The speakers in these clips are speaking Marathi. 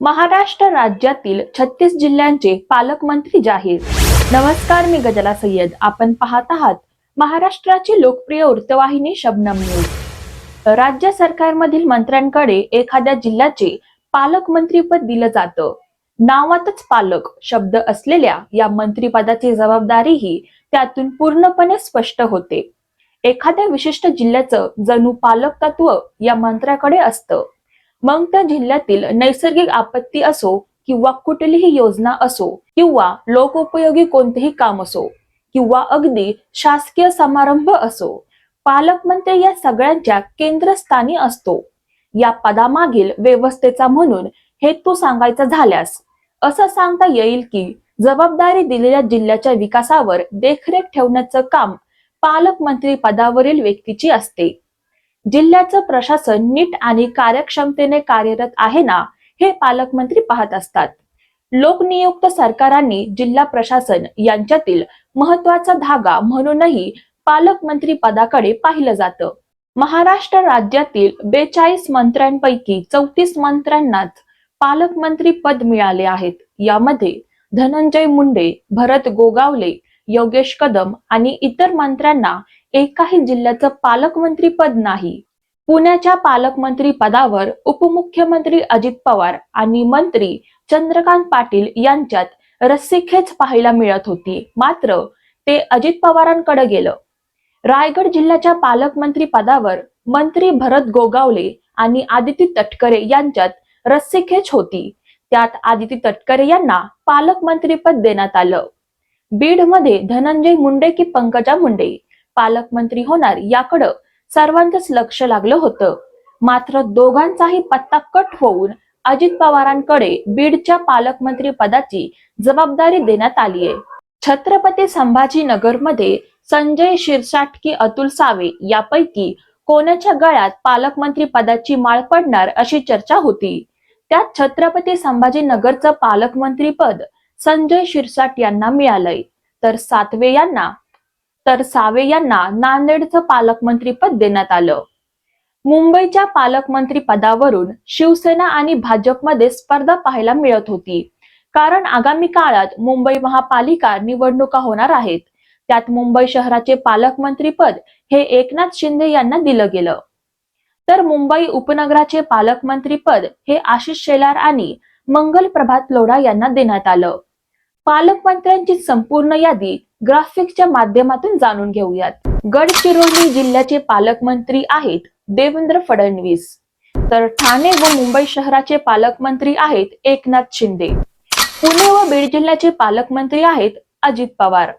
महाराष्ट्र राज्यातील छत्तीस जिल्ह्यांचे पालकमंत्री जाहीर. नमस्कार मी गजला सय्यद. आपण पाहत आहात महाराष्ट्राची लोकप्रिय वृत्तवाहिनी शबनम न्यूज. राज्य सरकारमधील मंत्र्यांकडे एखाद्या जिल्ह्याचे पालकमंत्रीपद दिलं जातं. नावातच पालक शब्द असलेल्या या मंत्रिपदाची जबाबदारीही त्यातून पूर्णपणे स्पष्ट होते. एखाद्या विशिष्ट जिल्ह्याचं जणू पालक तत्व या मंत्र्याकडे असतं. मग त्या जिल्ह्यातील नैसर्गिक आपत्ती असो किंवा कुठलीही योजना असो किंवा लोकोपयोगी कोणतेही काम असो किंवा अगदी शासकीय समारंभ असो पालकमंत्री या सगळ्यांच्या केंद्रस्थानी असतो. या पदामागील व्यवस्थेचा म्हणून हेतू सांगायचा झाल्यास असं सांगता येईल की जबाबदारी दिलेल्या जिल्ह्याच्या विकासावर देखरेख ठेवण्याचं काम पालकमंत्री पदावरील व्यक्तीची असते. जिल्ह्याचं प्रशासन नीट आणि कार्यक्षमतेने कार्यरत आहे ना हे पालकमंत्री पाहत असतात. लोकनियुक्त सरकारांनी जिल्हा प्रशासन यांच्यातील महत्त्वाचा धागा म्हणूनही पालकमंत्री पदाकडे पाहिलं जातं. महाराष्ट्र राज्यातील बेचाळीस मंत्र्यांपैकी चौतीस मंत्र्यांनाच पालकमंत्री पद मिळाले आहेत. यामध्ये धनंजय मुंडे भरत गोगावले योगेश कदम आणि इतर मंत्र्यांना एकाही जिल्ह्याचं पालकमंत्री पद नाही. पुण्याच्या पालकमंत्री पदावर उपमुख्यमंत्री अजित पवार आणि मंत्री चंद्रकांत पाटील यांच्यात रस्सीखेच पाहायला मिळत होती. मात्र ते अजित पवारांकडे गेलं. रायगड जिल्ह्याच्या पालकमंत्री पदावर मंत्री भरत गोगावले आणि आदिती तटकरे यांच्यात रस्सीखेच होती. त्यात आदिती तटकरे यांना पालकमंत्रीपद देण्यात आलं. बीडमध्ये धनंजय मुंडे की पंकजा मुंडे? पालकमंत्री होणार याकडं सर्वांचंच लक्ष लागलं होतं. मात्र दोघांचाही पत्ता कट होऊन अजित पवारांकडे बीडच्या पालकमंत्री पदाची जबाबदारी देण्यात आली आहे. छत्रपती संभाजीनगरमध्ये संजय शिरसाट की अतुल सावे यापैकी कोणाच्या गळ्यात पालकमंत्री पदाची माळ पडणार अशी चर्चा होती. त्यात छत्रपती संभाजीनगरचं पालकमंत्री पद संजय शिरसाट यांना मिळालंय. तर सातवे यांना तर सावे यांना नांदेडचं पालकमंत्री पद देण्यात आलं. मुंबईच्या पालकमंत्री पदावरून शिवसेना आणि भाजपमध्ये स्पर्धा पाहायला मिळत होती. कारण आगामी काळात मुंबई महापालिका निवडणुका होणार आहेत. त्यात मुंबई शहराचे पालकमंत्री पद हे एकनाथ शिंदे यांना दिलं गेलं. तर मुंबई उपनगराचे पालकमंत्री पद हे आशिष शेलार आणि मंगल प्रभात लोढा यांना देण्यात आलं. पालकमंत्र्यांची संपूर्ण यादी ग्राफिक्सच्या माध्यमातून जाणून घेऊयात. गडचिरोली जिल्ह्याचे पालकमंत्री आहेत देवेंद्र फडणवीस. तर ठाणे व मुंबई शहराचे पालकमंत्री आहेत एकनाथ शिंदे. पुणे व बीड जिल्ह्याचे पालकमंत्री आहेत अजित पवार.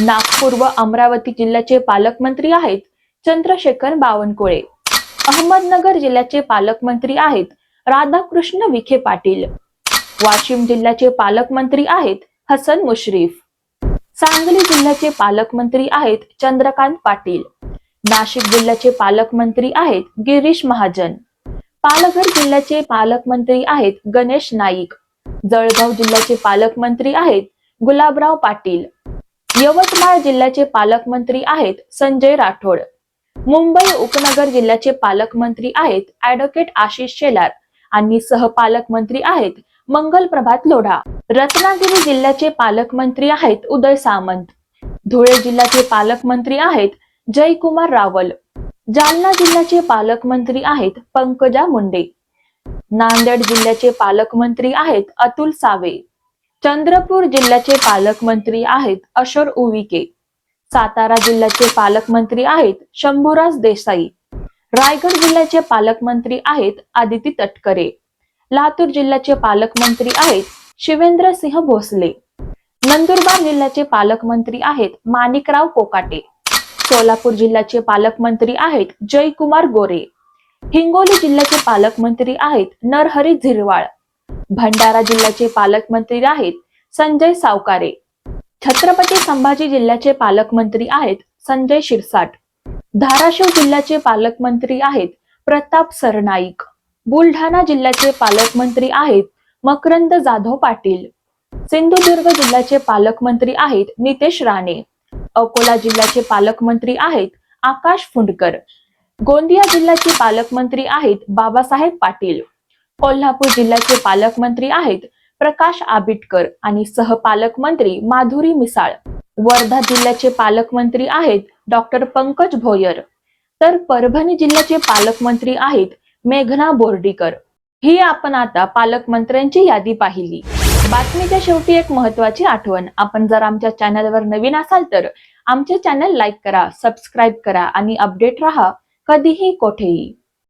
नागपूर व अमरावती जिल्ह्याचे पालकमंत्री आहेत चंद्रशेखर बावनकुळे. अहमदनगर जिल्ह्याचे पालकमंत्री आहेत राधाकृष्ण विखे पाटील. वाशिम जिल्ह्याचे पालकमंत्री आहेत हसन मुश्रीफ. सांगली जिल्ह्याचे पालकमंत्री आहेत चंद्रकांत पाटील. नाशिक जिल्ह्याचे पालकमंत्री आहेत गिरीश महाजन. पालघर जिल्ह्याचे पालकमंत्री आहेत गणेश नाईक. जळगाव जिल्ह्याचे पालकमंत्री आहेत गुलाबराव पाटील. यवतमाळ जिल्ह्याचे पालकमंत्री आहेत संजय राठोड. मुंबई उपनगर जिल्ह्याचे पालकमंत्री आहेत ऍडव्होकेट आशिष शेलार आणि सहपालकमंत्री आहेत मंगल प्रभात लोढा. रत्नागिरी जिल्ह्याचे पालकमंत्री आहेत उदय सामंत. धुळे जिल्ह्याचे पालकमंत्री आहेत जयकुमार रावल. जालना जिल्ह्याचे पालकमंत्री आहेत पंकजा मुंडे. नांदेड जिल्ह्याचे पालकमंत्री आहेत अतुल सावे. चंद्रपूर जिल्ह्याचे पालकमंत्री आहेत अशोर उविके. सातारा जिल्ह्याचे पालकमंत्री आहेत शंभूराज देसाई. रायगड जिल्ह्याचे पालकमंत्री आहेत आदिती तटकरे. लातूर जिल्ह्याचे पालकमंत्री आहेत शिवेंद्र सिंह भोसले. नंदुरबार जिल्ह्याचे पालकमंत्री आहेत माणिकराव कोकाटे. सोलापूर जिल्ह्याचे पालकमंत्री आहेत जयकुमार गोरे. हिंगोली जिल्ह्याचे पालकमंत्री आहेत नरहरी झिरवाळ. भंडारा जिल्ह्याचे पालकमंत्री आहेत संजय सावकारे. छत्रपती संभाजी जिल्ह्याचे पालकमंत्री आहेत संजय शिरसाट. धाराशिव जिल्ह्याचे पालकमंत्री आहेत प्रताप सरनाईक. बुलढाणा जिल्ह्याचे पालकमंत्री आहेत मकरंद जाधव पाटील. सिंधुदुर्ग जिल्ह्याचे पालकमंत्री आहेत नितेश राणे. अकोला जिल्ह्याचे पालकमंत्री आहेत आकाश फुंडकर. गोंदिया जिल्ह्याचे पालकमंत्री आहेत बाबासाहेब पाटील. कोल्हापूर जिल्ह्याचे पालकमंत्री आहेत प्रकाश आबिटकर आणि सहपालकमंत्री माधुरी मिसाळ. वर्धा जिल्ह्याचे पालकमंत्री आहेत डॉक्टर पंकज भोयर. तर परभणी जिल्ह्याचे पालकमंत्री आहेत मेघना बोर्डीकर. ही आपण आता पालकमंत्र्यांची यादी पाहिली. बातमीच्या शेवटी एक महत्वाची आठवण. आपण जर आमच्या चॅनलवर नवीन असाल तर आमचे चॅनल लाईक करा सबस्क्राईब करा आणि अपडेट राहा. कधीही कोठेही.